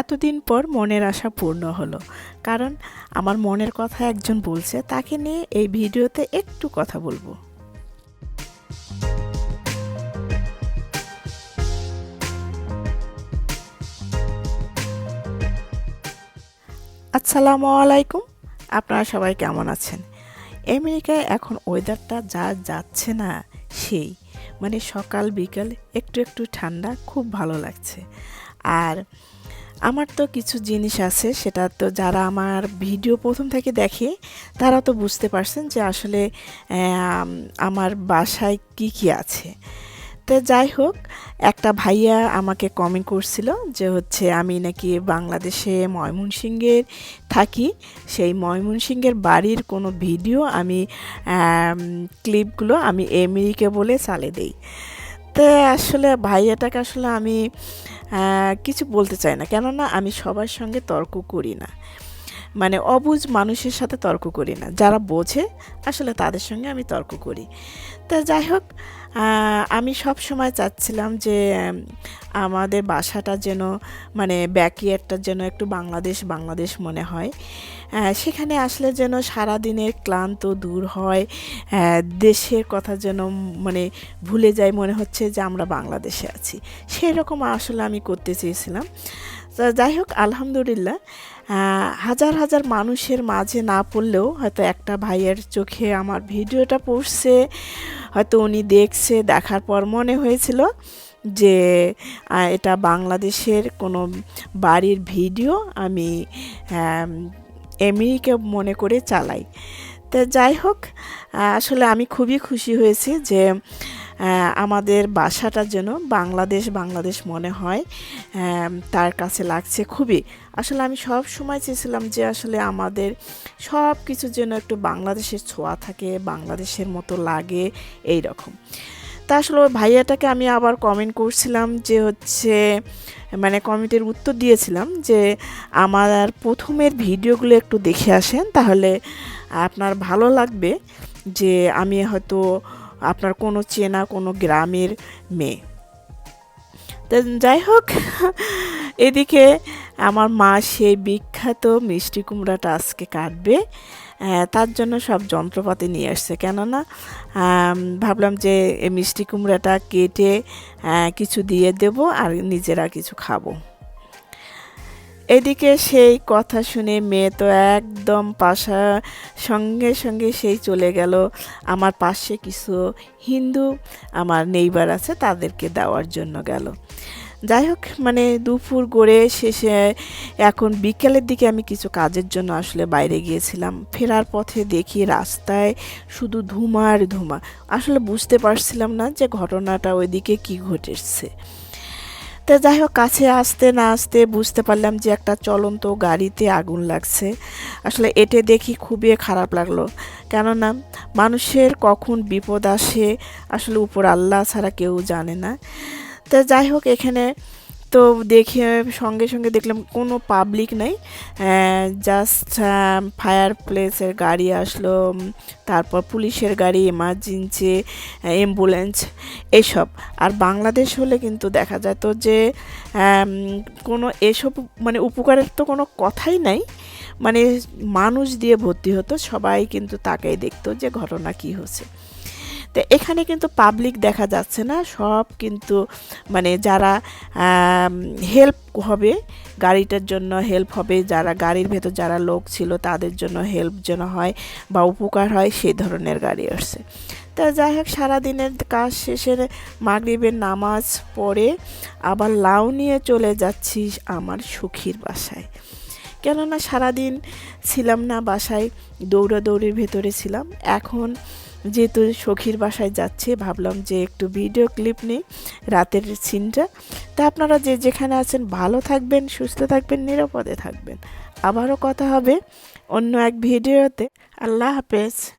এতদিন পর মনের আশা পূর্ণ হলো। কারণ আমার মনের কথা একজন বলছে, তাকে নিয়ে এই ভিডিওতে একটু কথা বলব। আসসালামু আলাইকুম, আপনারা সবাই কেমন আছেন? আমেরিকায় এখন ওয়েদারটা যা যাচ্ছে না, সেই। মানে সকাল বিকাল একটু একটু ঠান্ডা, খুব ভালো লাগছে। আর আমার তো কিছু জিনিস আছে, সেটা তো যারা আমার ভিডিও প্রথম থেকে দেখে, তারা তো বুঝতে পারছেন যে আসলে আমার বাসায় কি কি আছে। তো যাই হোক, একটা ভাইয়া আমাকে কমেন্ট করছিল যে হচ্ছে আমি নাকি বাংলাদেশে ময়মনসিংহের থাকি, সেই ময়মনসিংহের বাড়ির কোনো ভিডিও আমি ক্লিপগুলো আমি আমেরিকা বলে চালে দেই। তো আসলে ভাইয়াটাকে আসলে আমি কিছু বলতে চাই না। কেননা আমি সবার সঙ্গে তর্ক করি না। মানে অবুজ মানুষের সাথে তর্ক করি না। যারা বোঝে, আসলে তাদের সঙ্গে আমি তর্ক করি। তা যাই হোক আমি সব সময় চাচ্ছিলাম যে আমাদের বাসাটা যেন মানে ব্যাকইয়ার্ডটা যেন একটু বাংলাদেশ বাংলাদেশ মনে হয়। সেখানে আসলে যেন সারাদিনের ক্লান্ত দূর হয় দেশের কথা যেন মানে ভুলে যাই, মনে হচ্ছে যে আমরা বাংলাদেশে আছি। সেই রকম আসলে আমি করতে চেয়েছিলাম। যাই হোক, আলহামদুলিল্লাহ হাজার হাজার মানুষের মাঝে না পড়লেও হয়তো একটা ভাইয়ের চোখে আমার ভিডিওটা পড়ছে, হয়তো উনি দেখছে, দেখার পর মনে হয়েছিল যে এটা বাংলাদেশের কোনো বাড়ির ভিডিও আমি আমেরিকা মনে করে চালাই। তো যাই হোক আসলে আমি খুবই খুশি হয়েছি যে আমাদের বাসাটা যেন বাংলাদেশ বাংলাদেশ মনে হয় তার কাছে লাগছে খুবই। আসলে আমি সব সময় চেয়েছিলাম যে আসলে আমাদের সব কিছু যেন একটু বাংলাদেশের ছোঁয়া থাকে, বাংলাদেশের মতো লাগে এই রকম তা আসলে ওই ভাইয়াটাকে আমি আবার কমেন্ট করছিলাম যে হচ্ছে মানে কমেন্টের উত্তর দিয়েছিলাম যে আমার প্রথমের ভিডিওগুলো একটু দেখে আসেন, তাহলে আপনার ভালো লাগবে যে আমি হয়তো আপনার কোনো চেনা, কোনো গ্রামের মেয়ে। তো যাই হোক, এদিকে আমার মা সেই বিখ্যাত মিষ্টি কুমড়াটা আজকে কাটবে। তার জন্য সব যন্ত্রপাতি নিয়ে আসছে। কেননা ভাবলাম যে এই মিষ্টি কুমড়াটা কেটে কিছু দিয়ে দেব আর নিজেরা কিছু খাব। এদিকে সেই কথা শুনে মেয়ে তো একদম পাশা সঙ্গে সঙ্গে সেই চলে গেল। আমার পাশে কিছু হিন্দু, আমার নেইবার আছে, তাদেরকে দেওয়ার জন্য গেল। যাই হোক মানে দুপুর গড়ে শেষে এখন বিকেলের দিকে আমি কিছু কাজের জন্য আসলে বাইরে গিয়েছিলাম। ফেরার পথে দেখি রাস্তায় শুধু ধুমার ধুমা। আসলে বুঝতে পারছিলাম না যে ঘটনাটা ওইদিকে কি ঘটেছে। তো যাই হোক, কাছে আসতে না আসতে বুঝতে পারলাম যে একটা চলন্ত গাড়িতে আগুন লাগছে। আসলে এটে দেখি খুবই খারাপ লাগল। কেননা, মানুষের কখন বিপদ আসে, আসলে উপর আল্লাহ ছাড়া কেউ জানে না। তো যাই হোক, এখানে তো দেখে, সঙ্গে সঙ্গে দেখলাম কোনো পাবলিক নাই। জাস্ট ফায়ার প্লেসের গাড়ি আসলো তারপর পুলিশের গাড়ি এমার্জেন্সি অ্যাম্বুলেন্স এসব। আর বাংলাদেশ হলে কিন্তু দেখা যেত যে কোনো এসব মানে উপকারের তো কোনো কথাই নাই। মানে মানুষ দিয়ে ভর্তি হতো, সবাই কিন্তু তাকাই দেখতো যে ঘটনা কি হচ্ছে। তো এখানে কিন্তু পাবলিক দেখা যাচ্ছে না, সব কিন্তু মানে যারা হেল্প হবে, গাড়িটার জন্য হেল্প হবে, যারা গাড়ির ভেতর যারা লোক ছিল তাদের জন্য হেল্প যেন হয় বা উপকার হয় সেই ধরনের গাড়ি আসছে। তা যাই হোক, সারাদিনের কাজ শেষে মাগরিবের নামাজ পড়ে আবার লাউ নিয়ে চলে যাচ্ছি আমার সুখীর বাসায়। কেননা সারাদিন ছিলাম না বাসায়, দৌড়াদৌড়ির ভেতরে ছিলাম। এখন যেহেতু সখীর বাসায় যাচ্ছি, ভাবলাম যে একটু ভিডিও ক্লিপ নিই, রাতের সিনটা তা আপনারা যে যেখানে আছেন, ভালো থাকবেন, সুস্থ থাকবেন, নিরাপদে থাকবেন। আবারও কথা হবে অন্য এক ভিডিওতে আল্লাহ হাফেজ।